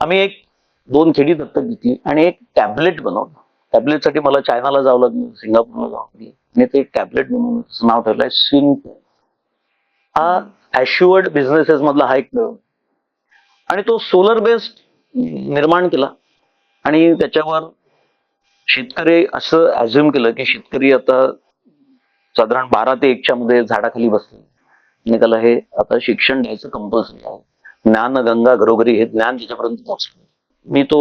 आम्ही एक दोन खेडी दत्तक घेतली आणि एक टॅबलेट बनवलं. टॅबलेटसाठी मला चायनाला जावं लागलं सिंगापूरला जावं लागली. आणि ते टॅबलेट बनवून नाव ठेवलंय स्विंग हा ऍश्युअर्ड बिझनेसेस मधला हा एक आणि तो सोलर बेस्ड निर्माण केला. आणि त्याच्यावर शेतकरी असं अझ्युम केलं की शेतकरी आता साधारण बारा ते एकच्या मध्ये झाडाखाली बसले. आणि त्याला हे आता शिक्षण द्यायचं कंपल्सरी आहे. ज्ञान गंगा घरोघरी हे ज्ञान त्याच्यापर्यंत पोहोचलं. मी तो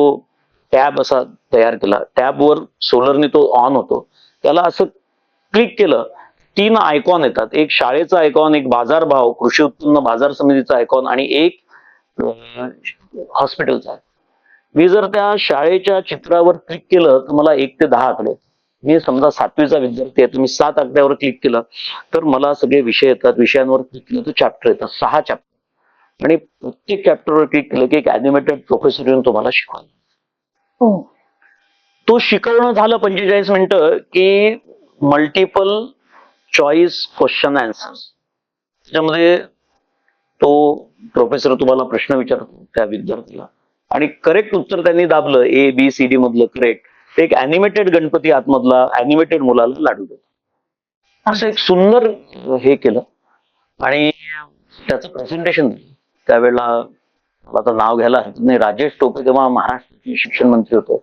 टॅब असा तयार केला. टॅबवर सोलरने तो ऑन होतो. त्याला असं क्लिक केलं तीन आयकॉन येतात. एक शाळेचा आयकॉन एक बाजारभाव कृषी उत्पन्न बाजार समितीचा आयकॉन आणि एक हॉस्पिटलचा मी जर त्या शाळेच्या चित्रावर क्लिक केलं तर मला एक ते दहा आकडे मी समजा सातवीचा विद्यार्थी आहे तुम्ही सात आकड्यावर क्लिक केलं तर मला सगळे विषय येतात. विषयांवर क्लिक केलं तर चॅप्टर येतात. सहा चॅप्टर आणि प्रत्येक चॅप्टरवर क्लिक केलं की एक अॅनिमेटेड प्रोफेसर येऊन तुम्हाला शिकवायला हो. तो शिकवणं झालं पंचेचाळीस मिनिटं की मल्टिपल चॉईस क्वेश्चन अँसर त्याच्यामध्ये तो प्रोफेसर तुम्हाला प्रश्न विचारतो त्या विद्यार्थीला. आणि करेक्ट उत्तर त्यांनी दाबलं ए बी सी डी मधलं करेक्ट एक अॅनिमेटेड गणपती आतमधला अॅनिमेटेड मुलाला लाडू देतो. असं एक सुंदर हे केलं. आणि त्याचं प्रेझेंटेशन दिलं. त्यावेळेला मला आता नाव घ्यायला हरकत नाही. राजेश टोपे तेव्हा महाराष्ट्राचे शिक्षण मंत्री होते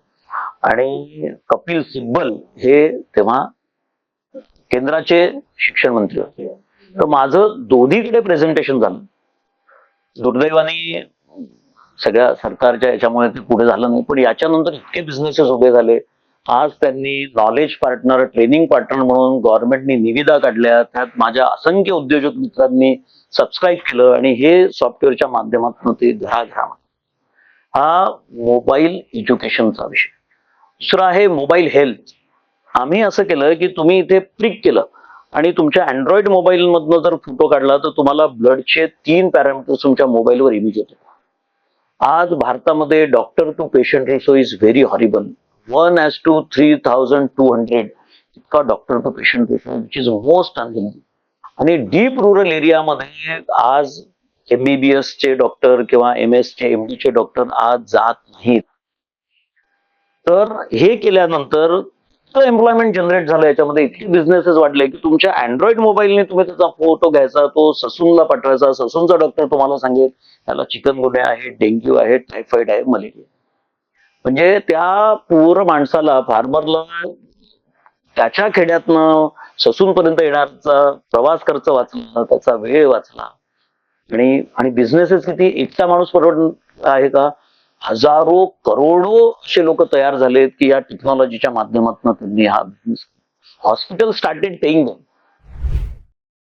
आणि कपिल सिब्बल हे तेव्हा केंद्राचे शिक्षण मंत्री होते. तर माझं दोन्हीकडे प्रेझेंटेशन झालं. दुर्दैवाने सगळ्या सरकारच्या याच्यामुळे ते पुढे झालं नाही. पण याच्यानंतर इतके बिझनेसेस उभे झाले. आज त्यांनी नॉलेज पार्टनर ट्रेनिंग पार्टनर म्हणून गव्हर्नमेंटनी निविदा काढल्या. त्यात माझ्या असंख्य उद्योजक मित्रांनी सबस्क्राईब केलं आणि हे सॉफ्टवेअरच्या माध्यमातून ते घराघरा हा मोबाईल एज्युकेशनचा विषय. दुसरा आहे मोबाईल हेल्थ आम्ही असं केलं की तुम्ही इथे क्लिक केलं आणि तुमच्या अँड्रॉइड मोबाईल मधनं जर फोटो काढला तर तुम्हाला ब्लडचे तीन पॅरामीटर्स तुमच्या मोबाईलवर इमिजिएट येतात आज भारतामध्ये doctor to patient ratio is very horrible one is to three thousand two hundred इतका doctor to patient ratio which is most unhealthy आणि डीप रुरल एरियामध्ये आज एमबीबीएस चे डॉक्टर किंवा एम एस चे एम चे डॉक्टर आज जात नाहीत. तर हे केल्यानंतर एम्प्लॉयमेंट जनरेट झालं याच्यामध्ये इतके बिझनेसेस वाढले की तुमच्या अँड्रॉइड मोबाईलने तुम्ही त्याचा फोटो घ्यायचा तो ससूनला पाठवायचा ससूनचा डॉक्टर तुम्हाला सांगेल त्याला चिकनगुन्या आहे डेंग्यू आहे टायफॉइड आहे. मलेरिया म्हणजे त्या पूर माणसाला फार्मरला त्याच्या खेड्यातनं ससूनपर्यंत येणारचा प्रवास खर्च वाचला त्याचा वेळ वाचला. आणि आणि बिझनेसेस किती एकटा माणूस परवड आहे का? हजारो करोडो असे लोक तयार झालेत की या टेक्नॉलॉजीच्या माध्यमातून त्यांनी हा बिझनेस हॉस्पिटल स्टार्टेड पेईंग